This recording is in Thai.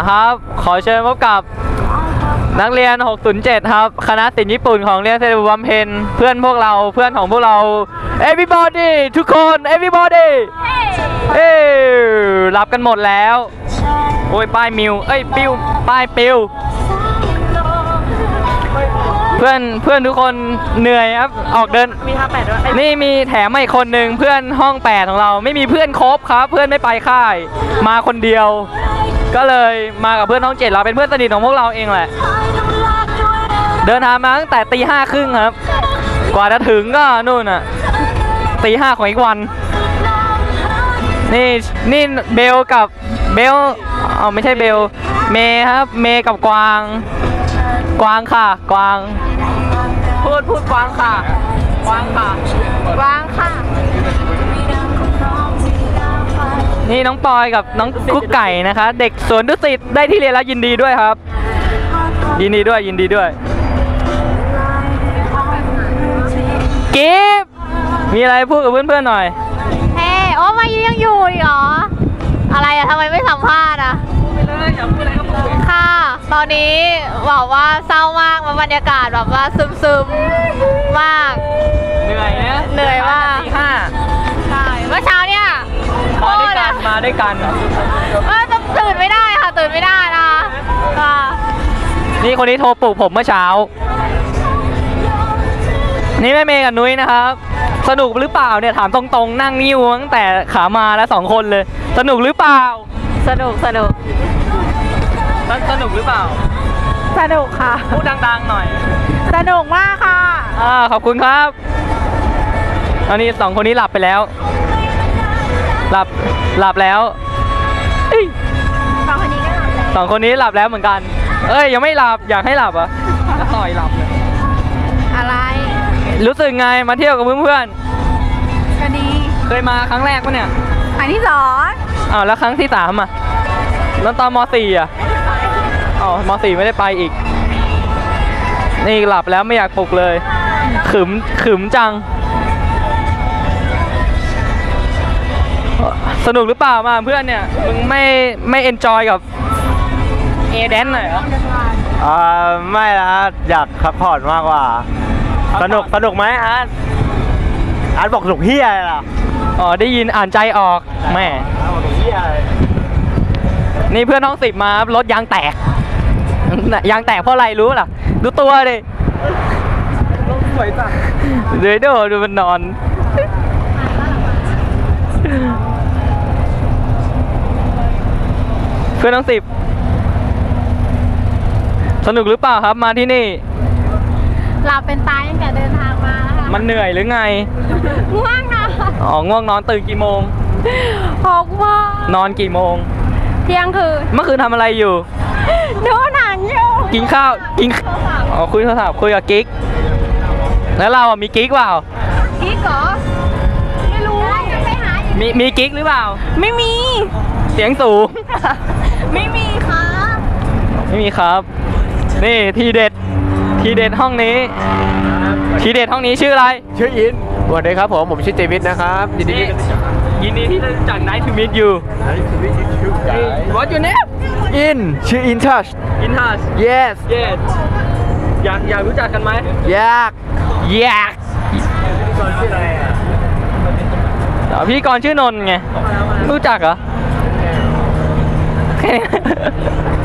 นะครับ ขอเชิญพบกับนักเรียน 607 ครับ คณะศิลป์ญี่ปุ่นของเรียนเซเลบัมเพนเพื่อนพวกเราเพื่อนของพวกเรา everybody ทุกคน everybody เอ้ยรับกันหมดแล้ว โอ้ย ป้ายมิว เอ้ย ปิวป้ายปิวเพื่อนเพื่อนทุกคนเหนื่อยครับ ออกเดิน มีห้าแปดด้วยนี่มีแถมมาอีกคนหนึ่งเพื่อนห้องแปดของเรา ไม่มีเพื่อนครบครับ เพื่อนไม่ไปค่าย มาคนเดียว ก็เลยมากับเพื่อนห้องเจ็ดเราเป็นเพื่อนสนิทของพวกเราเองแหละ เดินทางมาตั้งแต่ตีห้าครึ่งครับ กว่าจะถึงก็นู่นอะตีห้าของอีกวัน นี่นี่เบลกับเบลอ๋อไม่ใช่เบล เมย์ครับ เมย์กับกวาง กวางค่ะ กวาง พูดพูดกวางค่ะ กวางค่ะวางค่ะ นี่น้องปอยกับน้องกุ๊กไก่นะคะ เด็กสวนดุสิตได้ที่เรียนแล้วยินดีด้วยครับ ยินดีด้วยยินดีด้วยกิฟมีอะไรพูดกับเพื่อนๆหน่อยเฮ้โอ้มายังอยู่อีกเหรอ อะไรอะทำไมไม่สัมภาษณ์อะค่ะ ตอนนี้บอกว่าเศร้ามากมันบรรยากาศแบบว่าซึมๆ ด้วยตรกัอะนมาด้วยกันเออจะตื่นไม่ได้ค่ะ ตื่นไม่ได้นะค่ะนี่คนนี้โทรปลุกผมเมื่อเช้า นี่แม่เมย์กับนุ้ยนะครับ สนุกหรือเปล่าเนี่ยถามตรงๆ นั่งนิ่วตั้งแต่ขามาแล้วสองคนเลย สนุกหรือเปล่า สนุกสนุกสสนุกหรือเปล่า สนุกค่ะ พูดดังๆหน่อย สนุกมากค่ะอ่าขอบคุณครับตอนนี้สองคนนี้หลับไปแล้ว หลับหลับแล้วเอ้ยสองคนนี้ก็หลับแล้วสองคนนี้หลับแล้วเหมือนกัน เอ้ยยังไม่หลับอยากให้หลับอะก็ต่อยหลับเลยอะไร รู้สึกไงมาเที่ยวกับเพื่อนก็ดีๆเคยมาครั้งแรกปะเนี่ยอันที่สองอ้าวแล้วครั้งที่สามอะแล้วตอนมสี่อะอ๋อมสี่ไม่ได้ไปอีก นี่หลับแล้วไม่อยากปลุกเลยขึมขึมจัง สนุกหรือเปล่ามาเพื่อนเนี่ย มึงไม่ไม่เอนจอยกับเอแดนหน่อยเหรออ่าไม่ละฮะอยากพักผ่อนมากกว่าพักผ่สอนนุกสนุกไหมอาร์ตอาร์ตบอกสนุกเฮียอะไรล่ะอ๋อได้ยินอ่านใจออกแม่อาร์ตบอกสนุกเฮียอะไรนี่เพื่อนห้องสิบมาครับรถยางแตกน่ะยางแตกเพราะอะไรรู้ล่ะ ดูตัวดิสวยจังเดี๋ยวดูดูมันนอน เพื่อนทั้งสิบสนุกหรือเปล่าครับมาที่นี่ หลับเป็นตายตั้งแต่เดินทางมาแล้วค่ะมันเหนื่อยหรือไง ง่วงนอนอ๋อง่วงนอนตื่นกี่โมง หกโมงนอนกี่โมง เที่ยงคืนเมื่อคืนทำอะไรอยู่ ดูหนังอยู่กินข้าวกินอ๋อคุยโทรศัพท์คุยกับกิ๊ก แล้วเราอะมีกิ๊กเปล่า กิ๊กเหรอ ไม่รู้จะไปหาอยู่มีมีกิ๊กหรือเปล่า ไม่มีเสียงสูง ไม่มีค่ะไม่มีครับ นี่ทีเด็ด ทีเด็ดห้องนี้ ทีเด็ดห้องนี้ชื่ออะไร ชื่ออินสวัสดีครับผมผมชื่อเจวิตนะครับยินดีที่ได้รู้จักยินดีที่ได้รู้จัก Nice to meet you What's your name อินชื่ออินทัช In touch yes Yes อยากอยากรู้จักกันไหมยากอยากเดี๋ยวพี่กรณ์ชื่อนนท์ไงรู้จักเหรอ kidding.